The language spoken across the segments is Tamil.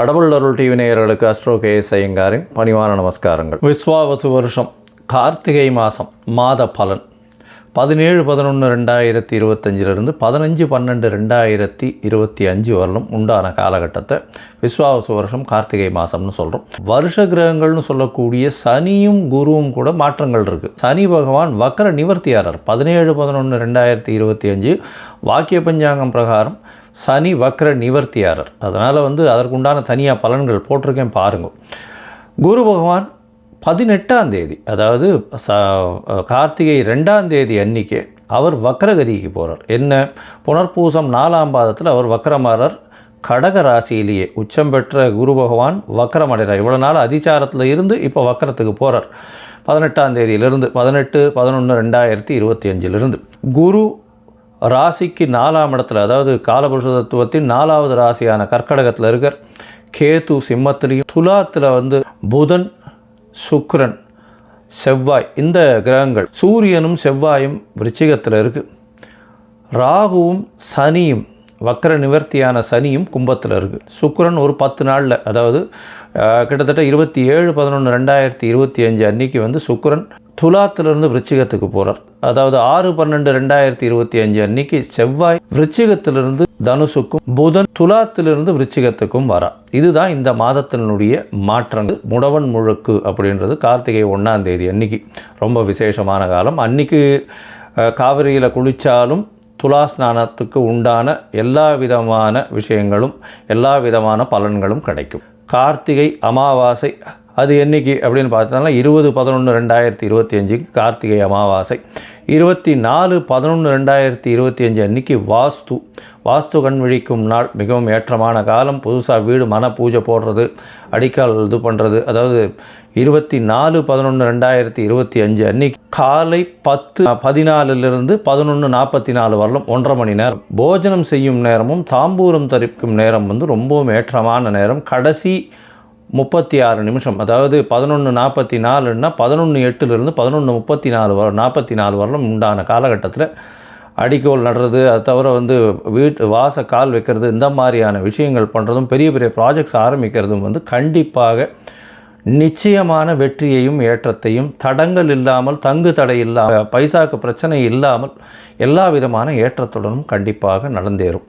கடவுள் அருள் டிவி நேயர்களுக்கு அஸ்ட்ரோ கே எஸ் ஐயங்காரின் பணிவான நமஸ்காரங்கள். விஸ்வாவசு வருஷம் கார்த்திகை மாதம் மாத பலன். பதினேழு பதினொன்று ரெண்டாயிரத்தி இருபத்தஞ்சிலிருந்து பதினஞ்சு பன்னெண்டு ரெண்டாயிரத்தி இருபத்தி அஞ்சு வரலும் உண்டான காலகட்டத்தை விஸ்வாவசு வருஷம் கார்த்திகை மாதம்னு சொல்கிறோம் வருஷ கிரகங்கள்னு சொல்லக்கூடிய சனியும் குருவும் கூட மாற்றங்கள் இருக்குது சனி பகவான் வக்கர நிவர்த்தியாரர். பதினேழு பதினொன்று ரெண்டாயிரத்தி இருபத்தி அஞ்சு வாக்கிய பஞ்சாங்கம் பிரகாரம் சனி வக்ர நிவர்த்தியாரர். அதனால் வந்து அதற்குண்டான தனியாக பலன்கள் போட்டிருக்கேன் பாருங்கள் குரு பகவான் பதினெட்டாம் தேதி அதாவது ச கார்த்திகை ரெண்டாம் தேதி அன்னைக்கு அவர் வக்ரகதிக்கு போகிறார் என்ன? புனர்பூசம் நாலாம் பாதத்தில் அவர் வக்ரமாரர் கடக ராசியிலேயே உச்சம் பெற்ற குரு பகவான் வக்கரமடைகிறார் இவ்வளோ நாள் அதிச்சாரத்தில் இருந்து இப்போ வக்கரத்துக்கு போகிறார் பதினெட்டாம் தேதியிலிருந்து பதினெட்டு பதினொன்று ரெண்டாயிரத்தி இருபத்தி அஞ்சிலிருந்து. குரு ராசிக்கு நாலாம் இடத்துல அதாவது காலபுருஷ தத்துவத்தின் நாலாவது ராசியான கர்க்கடகத்தில் இருக்கிற கேது சிம்மத்திலையும் துலாத்தில் வந்து புதன் சுக்ரன் செவ்வாய் இந்த கிரகங்கள் சூரியனும் செவ்வாயும் விருச்சிகத்தில் இருக்குது ராகுவும் சனியும் வக்கர நிவர்த்தியான சனியும் கும்பத்தில் இருக்குது சுக்ரன் ஒரு பத்து நாளில் அதாவது கிட்டத்தட்ட இருபத்தி ஏழு பதினொன்று ரெண்டாயிரத்தி இருபத்தி அஞ்சு அன்னைக்கு வந்து சுக்ரன் துலாத்திலிருந்து விருச்சிகத்துக்கு போகிறார் அதாவது ஆறு பன்னெண்டு ரெண்டாயிரத்தி இருபத்தி அஞ்சு அன்னைக்கு செவ்வாய் விருச்சிகத்திலிருந்து தனுசுக்கும் புதன் துலாத்திலிருந்து விருச்சிகத்துக்கும் வரா. இதுதான் இந்த மாதத்தினுடைய மாற்றங்கள். முடவன் முழுக்கு அப்படின்றது கார்த்திகை ஒன்றாம் தேதி அன்னைக்கு. ரொம்ப விசேஷமான காலம். அன்னைக்கு காவிரியில் குளித்தாலும் துலா ஸ்நானத்துக்கு உண்டான எல்லா விதமான விஷயங்களும் எல்லா விதமான பலன்களும் கிடைக்கும். கார்த்திகை அமாவாசை அது என்றைக்கு அப்படின்னு பார்த்தோம்னா இருபது பதினொன்று ரெண்டாயிரத்தி இருபத்தி அஞ்சுக்கு கார்த்திகை அமாவாசை. இருபத்தி நாலு பதினொன்று ரெண்டாயிரத்தி இருபத்தி அஞ்சு அன்னைக்கு வாஸ்து. வாஸ்து கண் விழிக்கும் நாள். மிகவும் ஏற்றமான காலம். புதுசாக வீடு மன பூஜை போடுறது அடிக்கால் இது பண்ணுறது அதாவது இருபத்தி நாலு பதினொன்று ரெண்டாயிரத்தி இருபத்தி அஞ்சு அன்னைக்கு காலை பத்து பதினாலிலிருந்து பதினொன்று நாற்பத்தி நாலு வரலும் ஒன்றரை மணி நேரம். போஜனம் செய்யும் நேரமும் தாம்பூரம் தரிக்கும் நேரம் வந்து ரொம்பவும் ஏற்றமான நேரம். கடைசி முப்பத்தி ஆறு நிமிஷம். அதாவது பதினொன்று நாற்பத்தி நாலுன்னா பதினொன்று எட்டுலேருந்து பதினொன்று முப்பத்தி நாலு வர நாற்பத்தி நாலு வரலும் உண்டான காலகட்டத்தில் அடிக்கோல் நடுறது அது தவிர வந்து வீட்டு வாச கால் வைக்கிறது இந்த மாதிரியான விஷயங்கள் பண்ணுறதும் பெரிய பெரிய ப்ராஜெக்ட்ஸ் ஆரம்பிக்கிறதும் வந்து கண்டிப்பாக நிச்சயமான வெற்றியையும் ஏற்றத்தையும் தடங்கள் இல்லாமல் தங்கு தடை இல்லாமல் பைசாக்கு பிரச்சனை இல்லாமல் எல்லா விதமான ஏற்றத்துடனும் கண்டிப்பாக நடந்தேறும்.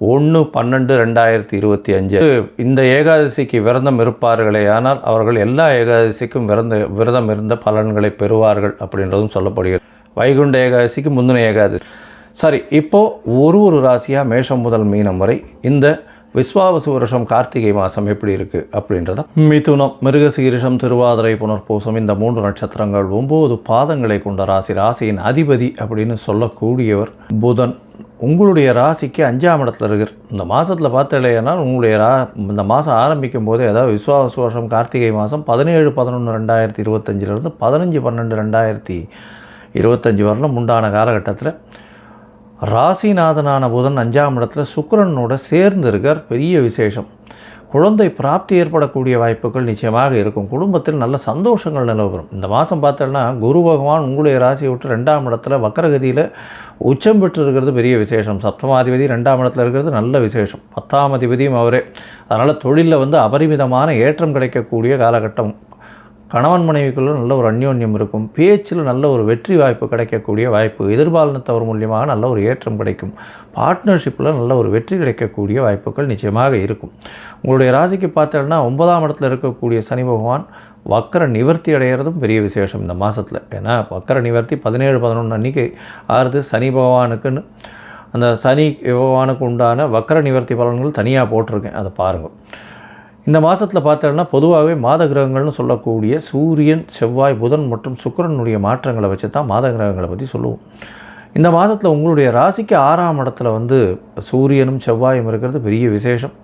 ஒன்று பன்னெண்டு ரெண்டாயிரத்தி இருபத்தி அஞ்சு. இந்த ஏகாதசிக்கு விரதம் இருப்பார்களே ஆனால் அவர்கள் எல்லா ஏகாதசிக்கும் விரத விரதம் இருந்த பலன்களை பெறுவார்கள் அப்படின்றதும் சொல்லப்படுகிறது. வைகுண்ட ஏகாதசிக்கு முந்தின ஏகாதசி. சரி இப்போது ஒரு ஒரு ராசியாக மேஷம் முதல் மீனம் வரை இந்த விஸ்வாவசு வருஷம் கார்த்திகை மாதம் எப்படி இருக்குது அப்படின்றத மிதுனம் மிருகசீரிஷம் திருவாதிரை புனர்பூசம் இந்த மூன்று நட்சத்திரங்கள் ஒம்பது பாதங்களை கொண்ட ராசி ராசியின் அதிபதி அப்படின்னு சொல்லக்கூடியவர் புதன் உங்களுடைய ராசிக்கு அஞ்சாம் இடத்துல இருக்கிற இந்த மாதத்தில் பார்த்தலையானால் உங்களுடைய ரா இந்த மாதம் ஆரம்பிக்கும் போது ஏதாவது விஸ்வாவசு வருஷம் கார்த்திகை மாதம் பதினேழு பதினொன்று ரெண்டாயிரத்தி இருபத்தஞ்சிலிருந்து பதினஞ்சு பன்னெண்டு ரெண்டாயிரத்தி இருபத்தஞ்சி வரலும் உண்டான காலகட்டத்தில் ராசிநாதனான புதன் அஞ்சாம் இடத்துல சுக்கரனோட சேர்ந்து இருக்கார். பெரிய விசேஷம். குழந்தை பிராப்தி ஏற்படக்கூடிய வாய்ப்புகள் நிச்சயமாக இருக்கும். குடும்பத்தில் நல்ல சந்தோஷங்கள் நிலவரும். இந்த மாதம் பார்த்தோன்னா குரு பகவான் உங்களுடைய ராசியை விட்டு ரெண்டாம் இடத்துல வக்கரகதியில் உச்சம் பெற்று இருக்கிறது பெரிய விசேஷம். சப்தமாதிபதி ரெண்டாம் இடத்துல இருக்கிறது நல்ல விசேஷம். பத்தாம் அதிபதியும் அவரே. அதனால் தொழிலில் வந்து அபரிமிதமான ஏற்றம் கிடைக்கக்கூடிய காலகட்டம். கணவன் மனைவிக்குள்ள நல்ல ஒரு அந்யோன்யம் இருக்கும். பேச்சில் நல்ல ஒரு வெற்றி வாய்ப்பு கிடைக்கக்கூடிய வாய்ப்பு எதிர்பாலினத்தவர் மூலியமாக நல்ல ஒரு ஏற்றம் கிடைக்கும். பார்ட்னர்ஷிப்பில் நல்ல ஒரு வெற்றி கிடைக்கக்கூடிய வாய்ப்புகள் நிச்சயமாக இருக்கும். உங்களுடைய ராசிக்கு பார்த்தோன்னா ஒன்பதாம் இடத்துல இருக்கக்கூடிய சனி பகவான் வக்கர நிவர்த்தி அடைகிறதும் பெரிய விசேஷம் இந்த மாதத்தில் ஏன்னா வக்கர நிவர்த்தி பதினேழு பதினொன்று அன்றைக்கி ஆறுது. சனி பகவானுக்குன்னு அந்த சனி பகவானுக்கு உண்டான வக்கர நிவர்த்தி பலன்கள் தனியாக போட்டிருக்கேன். அதை பாருங்கள் இந்த மாதத்தில் பார்த்தோன்னா பொதுவாகவே மாத கிரகங்கள்னு சொல்லக்கூடிய சூரியன் செவ்வாய் புதன் மற்றும் சுக்கிரனுடைய மாற்றங்களை வச்சு தான் மாத கிரகங்களை பற்றி சொல்லுவோம். இந்த மாதத்தில் உங்களுடைய ராசிக்கு ஆறாம் இடத்துல வந்து சூரியனும் செவ்வாயும் இருக்கிறது பெரிய விசேஷம்.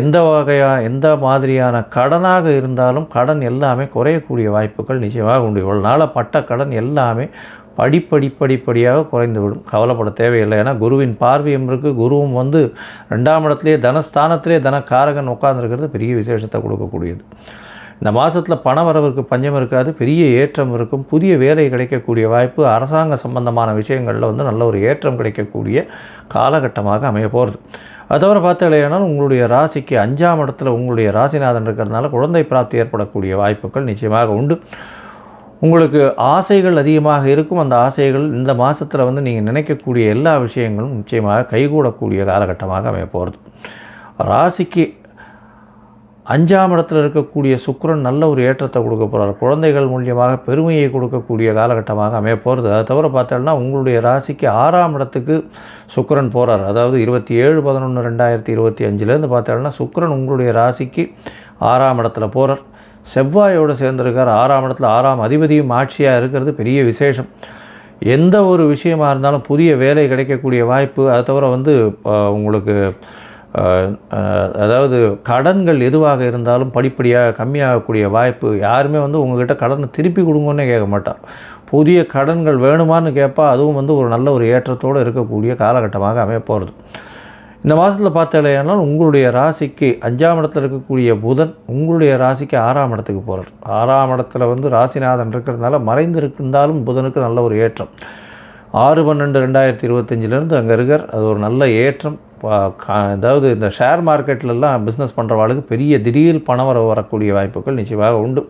எந்த வகையாக எந்த மாதிரியான கடனாக இருந்தாலும் கடன் எல்லாமே குறையக்கூடிய வாய்ப்புகள் நிச்சயமாக உண்டு. இவ்வளோ நாளாக பட்ட கடன் எல்லாமே படிப்படிப்படிப்படியாக குறைந்துவிடும். கவலைப்பட தேவையில்லை. ஏன்னா குருவின் பார்வையும் இருக்குது குருவும் வந்து ரெண்டாம் இடத்துலேயே தனஸ்தானத்திலே தனக்காரகன் உட்கார்ந்துருக்கிறது. பெரிய விசேஷத்தை கொடுக்கக்கூடியது. இந்த மாதத்தில் பண வரவிற்கு பஞ்சம் இருக்காது. பெரிய ஏற்றம் இருக்கும். புதிய வேலை கிடைக்கக்கூடிய வாய்ப்பு அரசாங்க சம்பந்தமான விஷயங்களில் வந்து நல்ல ஒரு ஏற்றம் கிடைக்கக்கூடிய காலகட்டமாக அமைய போகிறது அது தவிர பார்த்தாலேயானால் உங்களுடைய ராசிக்கு அஞ்சாம் இடத்துல உங்களுடைய ராசிநாதன் இருக்கிறதுனால குழந்தை பிராப்தி ஏற்படக்கூடிய வாய்ப்புகள் நிச்சயமாக உண்டு. உங்களுக்கு ஆசைகள் அதிகமாக இருக்கும். அந்த ஆசைகள் இந்த மாதத்தில் வந்து நீங்கள் நினைக்கக்கூடிய எல்லா விஷயங்களும் நிச்சயமாக கைகூடக்கூடிய காலகட்டமாக அமைய போகிறது ராசிக்கு அஞ்சாம் இடத்துல இருக்கக்கூடிய சுக்கரன் நல்ல ஒரு ஏற்றத்தை கொடுக்க போகிறார் குழந்தைகள் மூலியமாக பெருமையை கொடுக்கக்கூடிய காலகட்டமாக அமைய போகிறது அதை தவிர பார்த்தோம்னா உங்களுடைய ராசிக்கு ஆறாம் இடத்துக்கு சுக்கரன் போகிறார் அதாவது இருபத்தி ஏழு பதினொன்று ரெண்டாயிரத்தி இருபத்தி அஞ்சுலேருந்து பார்த்தோம்னா சுக்கிரன் உங்களுடைய ராசிக்கு ஆறாம் இடத்துல போகிறார் செவ்வாயோடு சேர்ந்திருக்கார். ஆறாம் இடத்துல ஆறாம் அதிபதியும் ஆட்சியாக இருக்கிறது பெரிய விசேஷம். எந்த ஒரு விஷயமாக இருந்தாலும் புதிய வேலை கிடைக்கக்கூடிய வாய்ப்பு அதை தவிர வந்து உங்களுக்கு அதாவது கடன்கள் எதுவாக இருந்தாலும் படிப்படியாக கம்மியாகக்கூடிய வாய்ப்பு யாருமே வந்து உங்ககிட்ட கடனை திருப்பி கொடுங்கன்னே கேட்க மாட்டார். புதிய கடன்கள் வேணுமான்னு கேட்பா அதுவும் வந்து ஒரு நல்ல ஒரு ஏற்றத்தோடு இருக்கக்கூடிய காலகட்டமாக அமைய போகிறது இந்த மாதத்தில் பார்த்தாலேயானால் உங்களுடைய ராசிக்கு அஞ்சாம் இடத்துல இருக்கக்கூடிய புதன் உங்களுடைய ராசிக்கு ஆறாம் இடத்துக்கு போகிறார் ஆறாம் இடத்துல வந்து ராசிநாதன் இருக்கிறதுனால மறைந்து இருந்தாலும் புதனுக்கு நல்ல ஒரு ஏற்றம். ஆறு பன்னெண்டு ரெண்டாயிரத்தி இருபத்தஞ்சிலேருந்து அங்கே இருக்கார். அது ஒரு நல்ல ஏற்றம். அதாவது இந்த ஷேர் மார்க்கெட்லலாம் பிஸ்னஸ் பண்ணுறவாளுக்கு பெரிய திடீர் பணம் வர வரக்கூடிய வாய்ப்புகள் நிச்சயமாக உண்டு.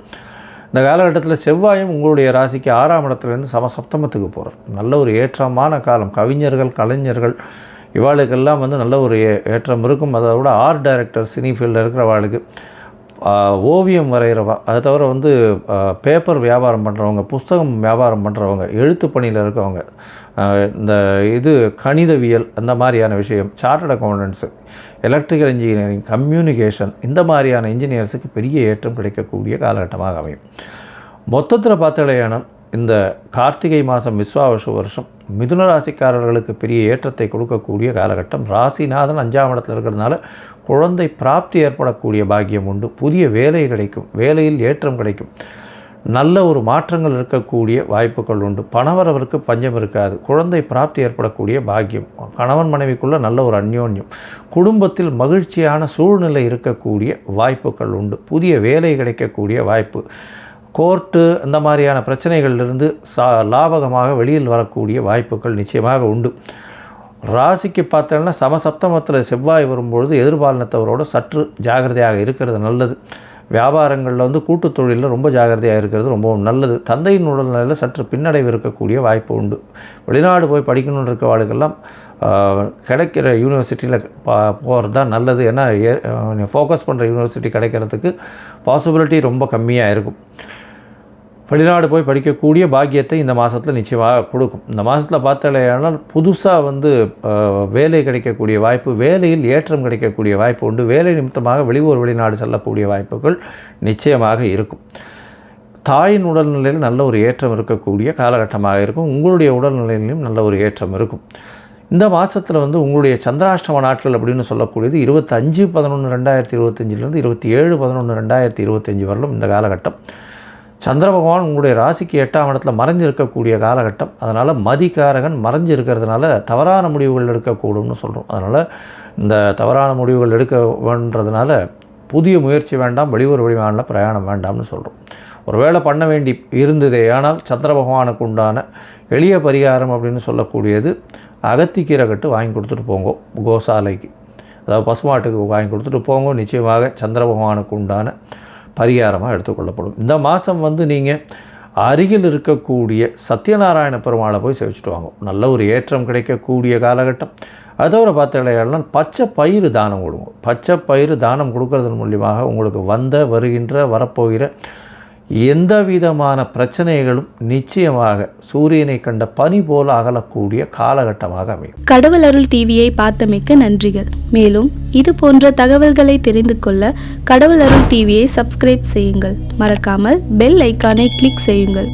இந்த காலகட்டத்தில் செவ்வாயும் உங்களுடைய ராசிக்கு ஆறாம் இடத்துலேருந்து சம சப்தமத்துக்கு போகிறார் நல்ல ஒரு ஏற்றமான காலம். கவிஞர்கள் கலைஞர்கள் இவாளுக்கெல்லாம் வந்து நல்ல ஒரு ஏற்றம் இருக்கும். அதை விட ஆர்ட் டைரக்டர் சினி ஃபீல்டில் இருக்கிறவாளுக்கு ஓவியம் வரைகிறவா அதை தவிர வந்து பேப்பர் வியாபாரம் பண்ணுறவங்க புஸ்தகம் வியாபாரம் பண்ணுறவங்க எழுத்து பணியில் இருக்கவங்க இந்த இது கணிதவியல் அந்த மாதிரியான விஷயம் chartered accountancy electrical engineering communication இந்த மாதிரியான இன்ஜினியர்ஸுக்கு பெரிய ஏற்றம் கிடைக்கக்கூடிய காலகட்டமாக அமையும். மொத்தத்தில் பார்த்தாலேயானால் இந்த கார்த்திகை மாதம் விஸ்வாவச வருஷம் மிதுன ராசிக்காரர்களுக்கு பெரிய ஏற்றத்தை கொடுக்கக்கூடிய காலகட்டம். ராசிநாதன் அஞ்சாம் இடத்துல இருக்கிறதுனால குழந்தை பிராப்தி ஏற்படக்கூடிய பாக்கியம் உண்டு. புதிய வேலை கிடைக்கும். வேலையில் ஏற்றம் கிடைக்கும். நல்ல ஒரு மாற்றங்கள் இருக்கக்கூடிய வாய்ப்புகள் உண்டு. பணவரவருக்கு பஞ்சம் இருக்காது. குழந்தை பிராப்தி ஏற்படக்கூடிய பாக்கியம். கணவன் மனைவிக்குள்ளே நல்ல ஒரு அந்யோன்யம். குடும்பத்தில் மகிழ்ச்சியான சூழ்நிலை இருக்கக்கூடிய வாய்ப்புகள் உண்டு. புதிய வேலை கிடைக்கக்கூடிய வாய்ப்பு. கோர்ட்டு இந்த மாதிரியான பிரச்சனைகளிலிருந்து சா லாபகமாக வெளியில் வரக்கூடிய வாய்ப்புகள் நிச்சயமாக உண்டு. ராசிக்கு பார்த்தோன்னா சமசப்தமத்தில் செவ்வாய் வரும்பொழுது எதிர்பாலினத்தவரோட சற்று ஜாகிரதையாக இருக்கிறது நல்லது. வியாபாரங்களில் வந்து கூட்டுத் தொழிலில் ரொம்ப ஜாகிரதையாக இருக்கிறது ரொம்பவும் நல்லது. தந்தையின் உடல்நிலையில் சற்று பின்னடைவு இருக்கக்கூடிய வாய்ப்பு உண்டு. வெளிநாடு போய் படிக்கணுன்னு இருக்க வாழ்க்கெல்லாம் கிடைக்கிற யூனிவர்சிட்டியில் பா போகிறது தான் நல்லது. ஏன்னா ஃபோக்கஸ் பண்ணுற யூனிவர்சிட்டி கிடைக்கிறதுக்கு பாசிபிலிட்டி ரொம்ப கம்மியாக இருக்கும். வெளிநாடு போய் படிக்கக்கூடிய பாக்கியத்தை இந்த மாதத்தில் நிச்சயமாக கொடுக்கும். இந்த மாதத்தில் பார்த்தாலேயானால் புதுசாக வந்து வேலை கிடைக்கக்கூடிய வாய்ப்பு வேலையில் ஏற்றம் கிடைக்கக்கூடிய வாய்ப்பு உண்டு. வேலை நிமித்தமாக வெளியூர் வெளிநாடு செல்லக்கூடிய வாய்ப்புகள் நிச்சயமாக இருக்கும். தாயின் உடல்நிலையில் நல்ல ஒரு ஏற்றம் இருக்கக்கூடிய காலகட்டமாக இருக்கும். உங்களுடைய உடல்நிலையிலும் நல்ல ஒரு ஏற்றம் இருக்கும். இந்த மாதத்தில் வந்து உங்களுடைய சந்திராஷ்டம நாட்கள் அப்படின்னு சொல்லக்கூடியது இருபத்தஞ்சு பதினொன்று ரெண்டாயிரத்தி இருபத்தஞ்சிலேருந்து இருபத்தி ஏழு பதினொன்று ரெண்டாயிரத்தி இருபத்தஞ்சி வரலும் இந்த காலகட்டம். சந்திர பகவான் உங்களுடைய ராசிக்கு எட்டாம் இடத்துல மறைஞ்சு இருக்கக்கூடிய காலகட்டம். அதனால் மதிகாரகன் மறைஞ்சு இருக்கிறதுனால தவறான முடிவுகள் எடுக்கக்கூடும்னு சொல்கிறோம் அதனால் இந்த தவறான முடிவுகள் எடுக்க வேண்டதுனால புதிய முயற்சி வேண்டாம் வெளியூர் வெளிமாநில பிரயாணம் வேண்டாம்னு சொல்கிறோம் ஒருவேளை பண்ண வேண்டி இருந்ததே ஆனால் சந்திர பகவானுக்கு உண்டான எளிய பரிகாரம் அப்படின்னு சொல்லக்கூடியது அகத்திக்கீரை கட்டு வாங்கி கொடுத்துட்டு போங்க கோசாலைக்கு. அதாவது பசுமாட்டுக்கு வாங்கி கொடுத்துட்டு போங்க நிச்சயமாக சந்திர பகவானுக்கு உண்டான பரிகாரமாக எடுத்துக்கொள்ளப்படும். இந்த மாதம் வந்து நீங்கள் அருகில் இருக்கக்கூடிய சத்யநாராயண பெருமாளை போய் சேவிச்சுட்டு வாங்க. நல்ல ஒரு ஏற்றம் கிடைக்கக்கூடிய காலகட்டம். அதோட பார்த்தீங்கன்னா பச்சை பயிறு தானம் கொடுங்க. பச்சை பயிறு தானம் கொடுக்கறதன் மூலியமாக உங்களுக்கு வந்த வருகின்ற வரப்போகிற எந்த விதமான பிரச்சனைகளும் நிச்சயமாக சூரியனை கண்ட பனி போல அகலக்கூடிய காலகட்டமாக அமையும். கடவுள் அருள் டிவியை பார்த்தமைக்க நன்றிகள். மேலும் இது போன்ற தகவல்களை தெரிந்து கொள்ள கடவுள் அருள் டிவியை சப்ஸ்கிரைப் செய்யுங்கள். மறக்காமல் பெல் ஐக்கானை கிளிக் செய்யுங்கள்.